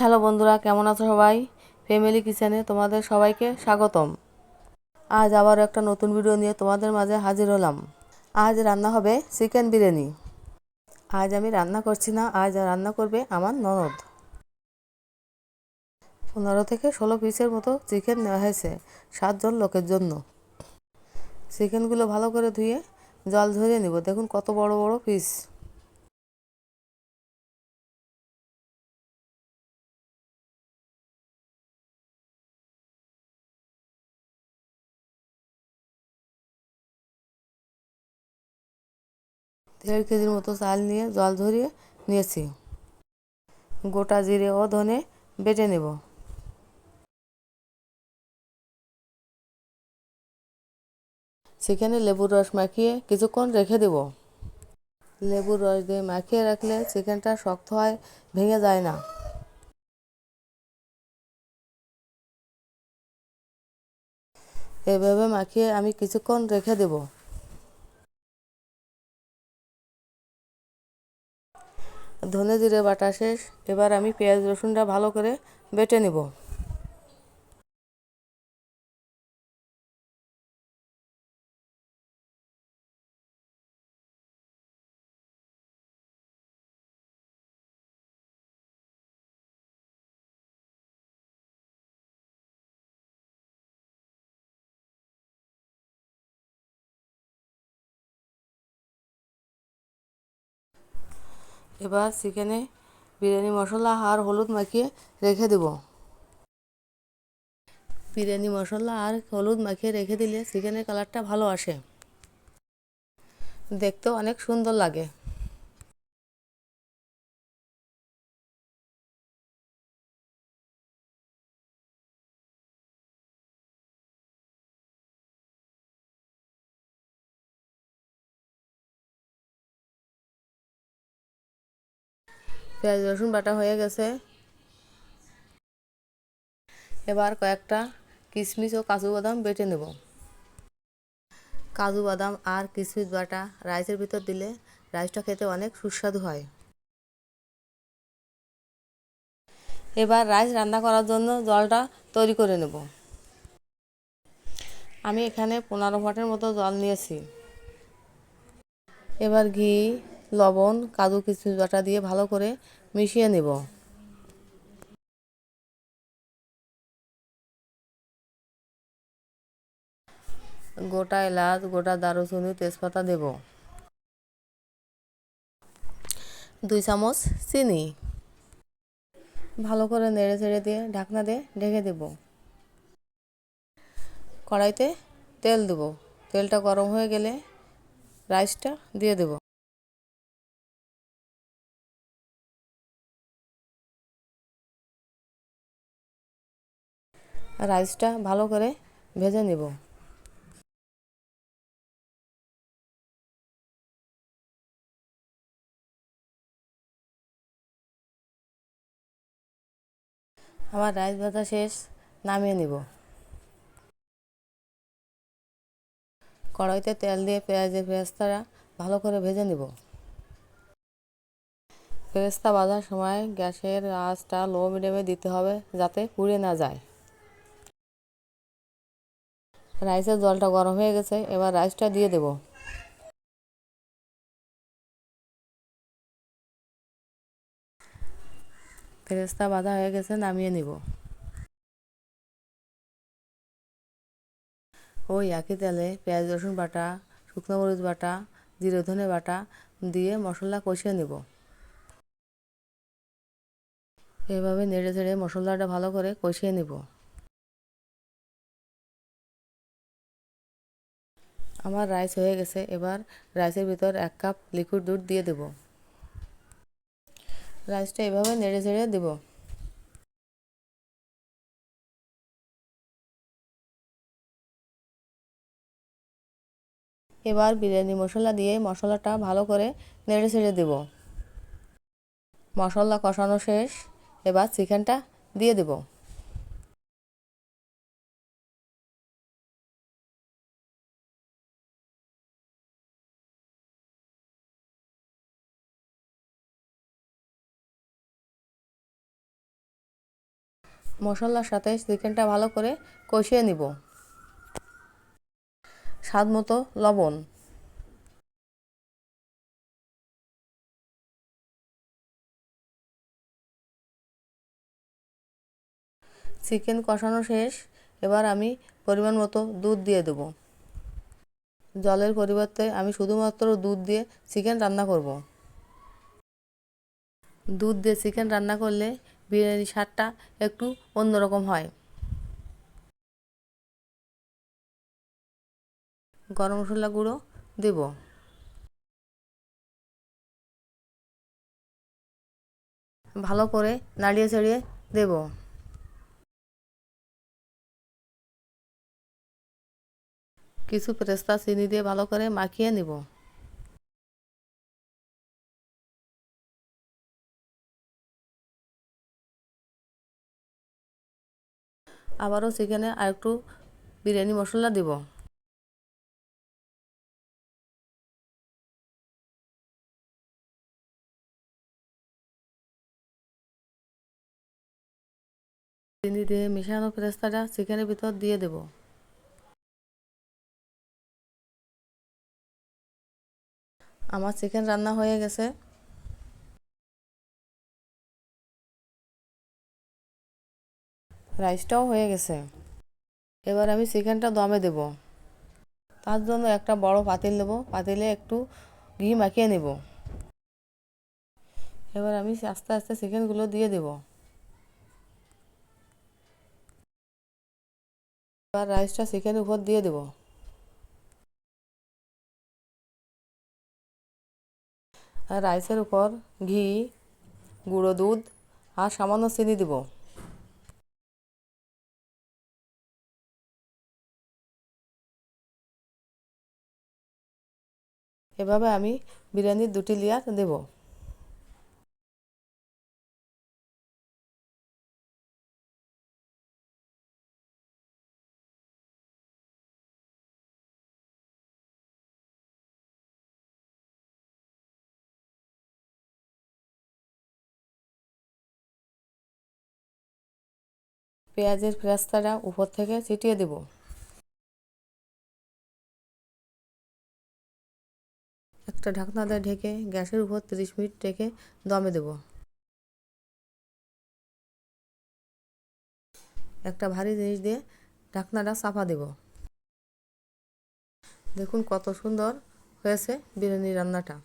Hello বন্ধুরা, কেমন আছো সবাই? ফ্যামিলি কিচেনে তোমাদের সবাইকে স্বাগতম। আজ আবার একটা নতুন ভিডিও নিয়ে তোমাদের মাঝে হাজির হলাম। আজ রান্না হবে চিকেন বিরিয়ানি। আজ আমি রান্না করছি না, আজ রান্না করবে আমার ননদ। পনেরো থেকে ষোলো পিসের মতো চিকেন নেওয়া হয়েছে সাতজন লোকের জন্য। চিকেনগুলো ভালো করে ধুয়ে জল ঝরিয়ে নিব। দেখুন কত বড় বড় পিস দেড় কেজির মতো চাল নিয়ে, জল ধরিয়ে নিয়েছি। গোটা জিরে ও ধনে বেটে নেব। চিকেনে লেবুর রস মাখিয়ে কিছুক্ষণ রেখে দেব। লেবুর রস দিয়ে মাখিয়ে রাখলে চিকেনটা শক্ত হয়, ভেঙে যায় না। এভাবে মাখিয়ে আমি কিছুক্ষণ রেখে দেব। ধনে জিরে বাটা শেষ। এবার আমি পেঁয়াজ রসুনটা ভালো করে বেটে নেব। এবার চিকেনে বিরিয়ানি, মশলা আর হলুদ মাখিয়ে রেখে দেব। বিরিয়ানি, মশলা আর হলুদ মাখিয়ে রেখে দিলে চিকেনের কালারটা ভালো আসে। দেখতেও অনেক সুন্দর লাগে। পেঁয়াজ, রসুন বাটা হয়ে গেছে। এবার কয়েকটা কিশমিশ ও কাজু বাদাম বেটে নেব। কাজু বাদাম আর কিশমিশ বাটা রাইসের ভিতর দিলে রাইসটা খেতে অনেক সুস্বাদু হয়। এবার রাইস রান্না করার জন্য জলটা তৈরি করে নেব। আমি এখানে পনেরো ফাটের মতো জল নিয়েছি। এবার ঘি লবণ কাজু কিশমিশ বাটা দিয়ে ভালো করে মিশিয়ে নেব। গোটা এলাচ, গোটা দারুচিনি, তেজপাতা দেব। দুই চামচ চিনি। ভালো করে নেড়ে চেড়ে দিয়ে ঢাকনা দিয়ে ঢেকে দেব। কড়াইতে তেল দেব। তেলটা গরম হয়ে গেলে রাইসটা দিয়ে দেব। রাইসটা ভালো করে ভেজে নেব। আমার রাইস ভাজা শেষ, নামিয়ে নিব। কড়াইতে তেল দিয়ে পেঁয়াজের পেঁয়াজটা ভালো করে ভেজে নিব। পেঁয়াজটা ভাজার সময় গ্যাসের আঁচটা লো মিডিয়ামে দিতে হবে যাতে পুড়ে না যায়। রাইসের জলটা গরম হয়ে গেছে, এবার রাইসটা দিয়ে দেব। ফেরেস্তা বাঁধা হয়ে গেছে, নামিয়ে নিব। ওই একই তেলে পেঁয়াজ, রসুন বাটা, শুকনো মরিচ বাটা, জিরে, ধনে বাটা দিয়ে মশলা কষিয়ে নেব। এভাবে নেড়ে চেড়ে মশলাটা ভালো করে কষিয়ে নেব। আমার রাইস হয়ে গেছে, এবার রাইসের ভিতর এক কাপ লিকুইড দুধ দিয়ে দেব। রাইসটা এভাবে নেড়ে চেড়ে দেব। এবার বিরিয়ানি মশলা দিয়ে মশলাটা ভালো করে নেড়ে ছেড়ে দেব। মশলা কষানো শেষ, এবার চিকেনটা দিয়ে দেবো। মশলার সাথে চিকেনটা ভালো করে কষিয়ে নিব। স্বাদ মতো লবণ। চিকেন কষানো শেষ, এবার আমি পরিমাণ মতো দুধ দিয়ে দেবো। জলের পরিবর্তে আমি শুধুমাত্র দুধ দিয়ে চিকেন রান্না করব। দুধ দিয়ে চিকেন রান্না করলে বিরিয়ানির স্বাদটা একটু অন্যরকম হয়। গরম মশলা গুঁড়ো দেব। ভালো করে নাড়িয়ে চাড়িয়ে দেব। কিছু পেস্তা চিনি দিয়ে ভালো করে মাখিয়ে নিব। আবারও চিকেনে আরেকটু বিরিয়ানি মশলা দিব। চিনি দিয়ে মিশানো পেস্তাটা চিকেনের ভিতর দিয়ে দেব। আমার চিকেন রান্না হয়ে গেছে। রাইসটাও হয়ে গেছে। এবার আমি চিকেনটা দমে দেব। তার জন্য একটা বড় পাতিল নেব পাতিলে একটু ঘি মাখিয়ে নেব। এবার আমি আস্তে আস্তে চিকেনগুলো দিয়ে দেব। এবার রাইসটা চিকেনের উপর দিয়ে দেব। রাইসের উপর ঘি, গুঁড়ো দুধ আর সামান্য চিনি দেবো। এভাবে আমি বিরিয়ানির দুটি লেয়ার দেব। পেঁয়াজের ফ্রেস্তাটা উপর থেকে ছিটিয়ে দেব। একটা ঢাকনা দিয়ে ঢেকে গ্যাসের উপর তিরিশ মিনিট রেখে দমে দেব। একটা ভারী জিনিস দিয়ে ঢাকনাটা চাপা দেব। দেখুন কত সুন্দর হয়েছে বিরিয়ানি রান্নাটা।